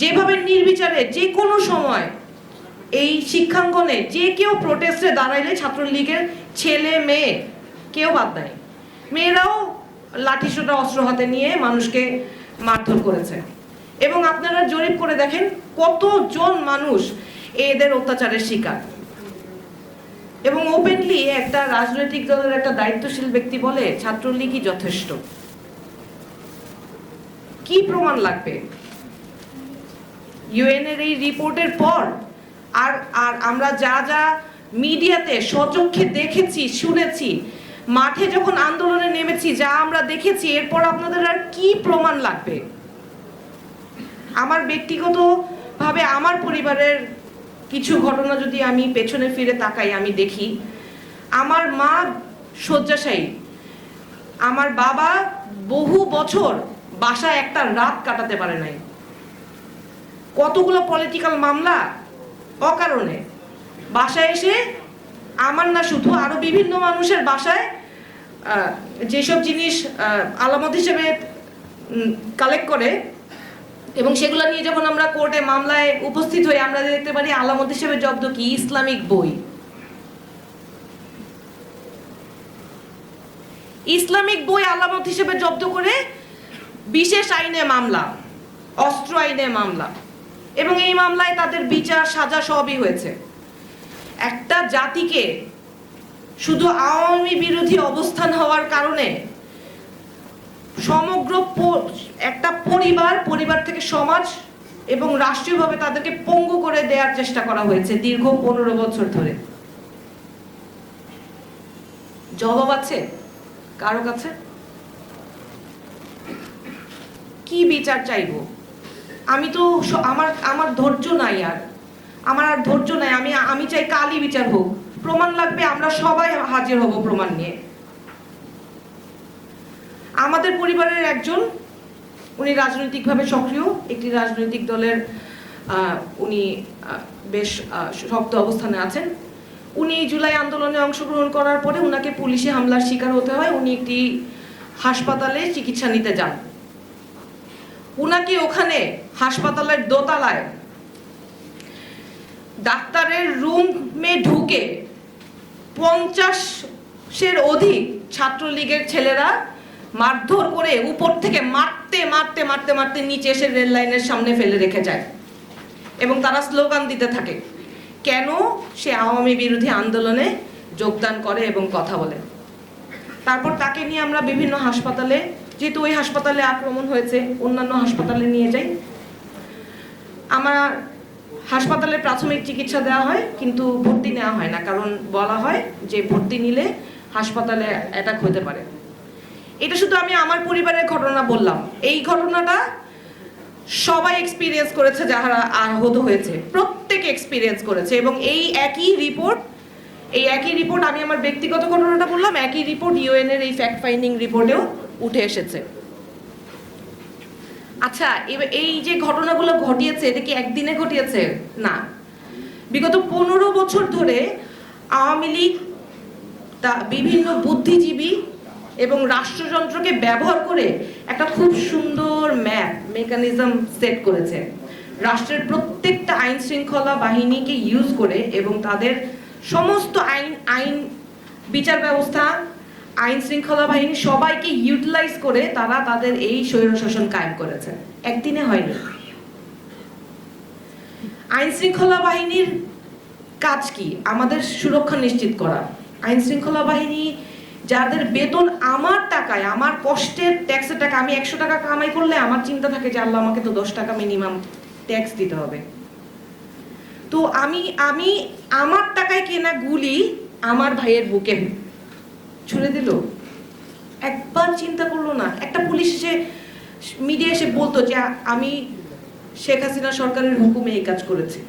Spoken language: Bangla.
যেভাবে নির্বিচারে যে কোনো সময় এই শিক্ষাঙ্গনে যে কেউ প্রোটেস্টে দাঁড়াইলে ছাত্রলীগের ছেলে, মেয়ে, কেউ বাদ দেয় মেয়েরাও লাঠিসোটা অস্ত্র হাতে নিয়ে মানুষকে মারধর করেছে। এবং আপনারা জরিপ করে দেখেন কতজন মানুষ এদের অত্যাচারের শিকার। এবং ওপেনলি একটা রাজনৈতিক দলের একটা দায়িত্বশীল ব্যক্তি বলে ছাত্রলীগই যথেষ্ট। কি প্রমাণ লাগবে? ইউএন এর এই রিপোর্টের পর আর আর আমরা যা যা মিডিয়াতে সচক্ষে দেখেছি, শুনেছি, মাঠে যখন আন্দোলনে নেমেছি, যা আমরা দেখেছি, এরপর আপনাদের আর কি প্রমাণ লাগবে? আমার ব্যক্তিগত ভাবে আমার পরিবারের কিছু ঘটনা যদি আমি পেছনে ফিরে তাকাই, আমি দেখি। আমার মা শয্যাশায়ী। আমার বাবা বহু বছর বাসায় একটা রাত কাটাতে পারে নাই। কতগুলো পলিটিক্যাল মামলা? অকারণে। বাসায় এসে আমার না শুধু, আরও বিভিন্ন মানুষের বাসায় যেসব জিনিস আলামত হিসেবে কালেক্ট করে, এবং সেগুলো নিয়ে যখন আমরা কোর্টে মামলায় উপস্থিত হই, আমরা দেখতে পারি আলামত হিসেবে জব্দ কি? ইসলামিক বই। ইসলামিক বই আলামত হিসেবে জব্দ করে বিশেষ আইনে মামলা, অস্ত্র আইনে মামলা। এবং এই মামলায় তাদের বিচার, সাজা সবই হয়েছে। একটা জাতিকে শুধু আওয়ামী বিরোধী অবস্থান হওয়ার কারণে সমগ্র একটা পরিবার পরিবার থেকে সমাজ এবং রাষ্ট্রীয়ভাবে তাদেরকে পঙ্গু করে দেওয়ার চেষ্টা করা হয়েছে দীর্ঘ পনেরো বছর ধরে। জবাব আছে? কারও কাছে? কি বিচার চাইব? আমি তো আমার আমার ধৈর্য নাই আর। আমার আর ধৈর্য নাই, আমি আমি চাই কালই বিচার হোক। প্রমাণ লাগবে, আমরা সবাই হাজির হব প্রমাণ নিয়ে। আমাদের পরিবারের একজন, উনি রাজনৈতিকভাবে সক্রিয়, একটি রাজনৈতিক দলের উনি বেশ শক্ত অবস্থানে আছেন। উনি জুলাই আন্দোলনে অংশগ্রহণ করার পরে উনাকে পুলিশে হামলার শিকার হতে হয়। উনি একটি হাসপাতালে চিকিৎসা নিতে যান। উনাকে ওখানে হাসপাতালের দোতলায় ডাক্তারের রুমে ঢুকে পঞ্চাশের অধিক ছাত্রলীগের ছেলেরা মারধর করে উপর থেকে মারতে মারতে মারতে মারতে নিচে এসে রেল লাইনের সামনে ফেলে রেখে যায় এবং তারা স্লোগান দিতে থাকে, কেন সে আওয়ামী বিরোধী আন্দোলনে যোগদান করে এবং কথা বলে। তারপর তাকে নিয়ে আমরা বিভিন্ন হাসপাতালে যেহেতু ওই হাসপাতালে আক্রমণ হয়েছে, অন্যান্য হাসপাতালে নিয়ে যাই। আমার হাসপাতালে প্রাথমিক চিকিৎসা দেওয়া হয়, কিন্তু ভর্তি নেওয়া হয় না, কারণ বলা হয় যে ভর্তি নিলে হাসপাতালে অ্যাটাক হতে পারে। এটা শুধু আমি আমার পরিবারের ঘটনা বললাম। এই ঘটনাটা সবাই এক্সপিরিয়েন্স করেছে যারা আহত হয়েছে। প্রত্যেকে এক্সপিরিয়েন্স করেছে, এবং এই একই রিপোর্ট এই একই রিপোর্ট আমি আমার ব্যক্তিগত ঘটনাটা বললাম, একই রিপোর্ট ইউএন এর এই ফ্যাক্ট ফাইন্ডিং রিপোর্টেও উঠে এসেছে। আচ্ছা এই যে ঘটনাগুলো ঘটিয়েছে, এটা কি একদিনে ঘটিয়েছে? না। বিগত পনেরো বছর ধরে আওয়ামী লীগ তা বিভিন্ন বুদ্ধিজীবী এবং রাষ্ট্রযন্ত্রকে ব্যবহার করে একটা খুব সুন্দর ম্যাপ, মেকানিজম সেট করেছে। রাষ্ট্রের প্রত্যেকটা আইন শৃঙ্খলা বাহিনীকে ইউজ করে এবং তাদের সমস্ত আইন আইন বিচার ব্যবস্থা আইন শৃঙ্খলা বাহিনী সবাইকে ইউটিলাইজ করে তারা তাদের এই স্বৈরশাসন কায়েম করেছে। একদিনে হয়নি। আইন শৃঙ্খলা বাহিনীর কাজ কি? আমাদের সুরক্ষা নিশ্চিত করা। আইন শৃঙ্খলা বাহিনী যাদের বেতন আমার টাকায়, আমার কষ্টের ট্যাক্সের টাকা, আমি একশো টাকা কামাই করলে আমার চিন্তা থাকে যে আল্লাহ আমাকে তো দশ টাকা মিনিমাম ট্যাক্স দিতে হবে। তো আমি আমি আমার টাকায় কেনা গুলি আমার ভাইয়ের বুকে। ছুড়ে দিল। একবার চিন্তা করল না। একটা পুলিশ এসে, মিডিয়া এসে বলতো যে, আমি শেখ হাসিনা সরকারের হুকুমে এই কাজ করেছি।